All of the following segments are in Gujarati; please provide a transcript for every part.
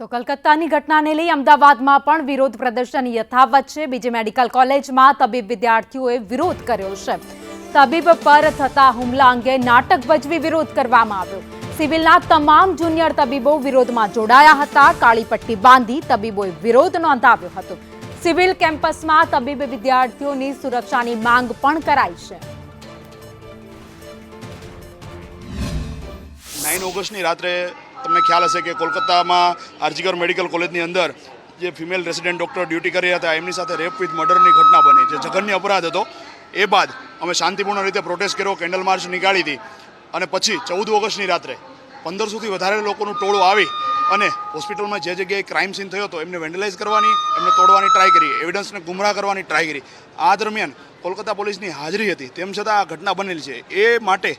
તો કલકત્તાની ઘટનાને લઈ અમદાવાદમાં પણ વિરોધ પ્રદર્શન યથાવત છે. બીજી મેડિકલ કોલેજમાં તબીબ વિદ્યાર્થીઓએ વિરોધ કર્યો છે. તબીબ પર થતા હુમલા અંગે નાટક ભજવી વિરોધ કરવામાં આવ્યો. સિવિલના તમામ જુનિયર તબીબો વિરોધમાં જોડાયા હતા. કાળી પટ્ટી બાંધી તબીબોએ વિરોધ નોંધાવ્યો હતો. સિવિલ કેમ્પસમાં તબીબ વિદ્યાર્થીઓની સુરક્ષાની માંગ પણ કરાઈ છે. નાઇન ઓગસ્ટની રાત્રે તમને ખ્યાલ હશે કે કોલકાતામાં આરજીકર મેડિકલ કોલેજની અંદર જે ફિમેલ રેસિડેન્ટ ડૉક્ટર ડ્યુટી કરી હતા, એમની સાથે રેપ વિથ મર્ડરની ઘટના બની, જે જઘન્ય અપરાધ હતો. એ બાદ અમે શાંતિપૂર્ણ રીતે પ્રોટેસ્ટ કર્યો કેન્ડલ માર્ચ નીકાળી હતી. અને પછી ચૌદ ઓગસ્ટની રાત્રે પંદરસોથી વધારે લોકોનું ટોળું આવી અને હોસ્પિટલમાં જે જગ્યાએ ક્રાઇમ સીન થયો હતો, એમને વેન્ડલાઇઝ કરવાની, એમને તોડવાની ટ્રાય કરી એવિડન્સને ગુમરાહ કરવાની ટ્રાય કરી. આ દરમિયાન કોલકાતા પોલીસની હાજરી હતી. તેમ છતાં આ ઘટના બનેલી છે. એ માટે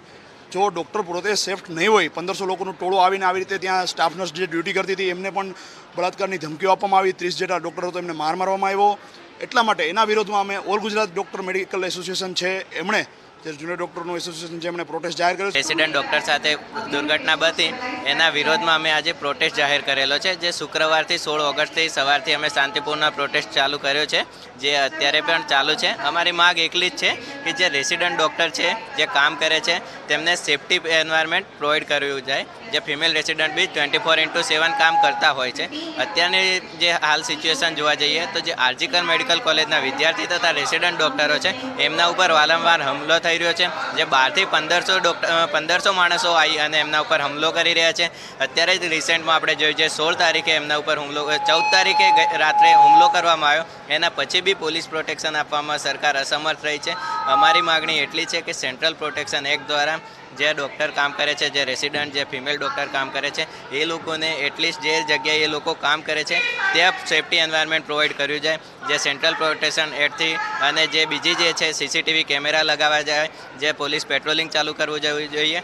જો ડૉક્ટર પોતે સેફ્ટ નહીં હોય, પંદરસો લોકોનું ટોળું આવીને આવી રીતે ત્યાં સ્ટાફ નર્સ જે ડ્યુટી કરતી હતી, એમને પણ બળાત્કારની ધમકીઓ આપવામાં આવી. ત્રીસ જેટલા ડૉક્ટર તો એમને માર મારવામાં આવ્યો. એટલા માટે એના વિરોધમાં અમે all Gujarat doctor medical association છે, એમણે જે જુનિયર ડોક્ટરનું એસોસિએશન જેમણે પ્રોટેસ્ટ જાહેર કર્યો પ્રેસિડેન્ટ ડોક્ટર સાથે દુર્ઘટના બની એના વિરોધમાં અમે આજે પ્રોટેસ્ટ જાહેર કરેલો છે, જે શુક્રવારથી સોળ ઓગસ્ટથી સવારથી અમે શાંતિપૂર્ણ પ્રોટેસ્ટ ચાલુ કર્યો છે, જે અત્યારે પણ ચાલુ છે. અમારી માગ એકલી જ છે કે જે રેસિડન્ટ ડૉક્ટર છે, જે કામ કરે છે, તેમને સેફટી એન્વાયરમેન્ટ પ્રોવાઈડ કરવું જાય. જે female resident be twenty four into seven કામ કરતા હોય છે. અત્યારની જે હાલ સિચ્યુએશન જોવા જઈએ તો જે આરજીકર મેડિકલ કોલેજના વિદ્યાર્થી તથા રેસિડન્ટ ડૉક્ટરો છે, એમના ઉપર વારંવાર હુમલો થઈ રહ્યો છે. જે બારથી પંદરસો ડૉક્ટર પંદરસો માણસો આવી અને એમના ઉપર હુમલો કરી રહ્યા છે. અત્યારે જ રિસેન્ટમાં આપણે જોયું છે, સોળ તારીખે એમના ઉપર હુમલો ચૌદ તારીખે રાત્રે હુમલો કરવામાં આવ્યો. એના પછી બી પોલીસ પ્રોટેક્શન આપવામાં સરકાર અસમર્થ રહી છે. અમારી માગણી એટલી છે કે સેન્ટ્રલ પ્રોટેક્શન એક્ટ દ્વારા જે ડૉક્ટર કામ કરે છે, જે રેસિડન્ટ, જે ફિમેલ ડૉક્ટર કામ કરે છે, એ લોકોને એટલીસ્ટ જે જગ્યાએ એ લોકો કામ કરે છે, ત્યાં સેફ્ટી એન્વાયરમેન્ટ પ્રોવાઈડ કર્યું જાય. જે સેન્ટ્રલ પ્રોટેક્શન એક્ટથી અને જે બીજી જે છે, સીસીટીવી કેમેરા લગાવવા જાય, જે પોલીસ પેટ્રોલિંગ ચાલુ કરવું જોઈએ.